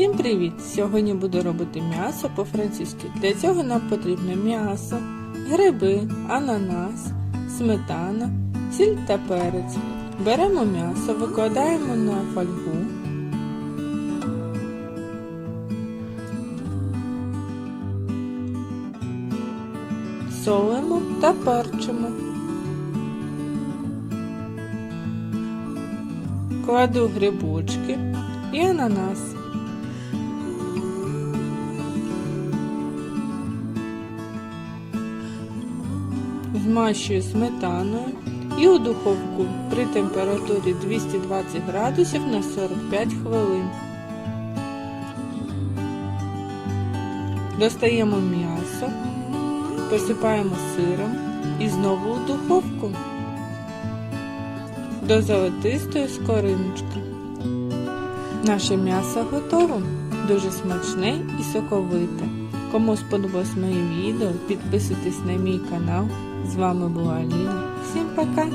Всім привіт! Сьогодні буду робити м'ясо по-французьки. Для цього нам потрібно м'ясо, гриби, ананас, сметана, сіль та перець. Беремо м'ясо, викладаємо на фольгу. Солимо та перчимо. Кладу грибочки і ананас. Змащую сметаною і у духовку при температурі 220 градусів на 45 хвилин. Достаємо м'ясо, посипаємо сиром і знову у духовку до золотистої скориночки. Наше м'ясо готово, дуже смачне і соковите. Кому сподобалось моє відео, підписуйтесь на мій канал. З вами була Аліна. Всім пока!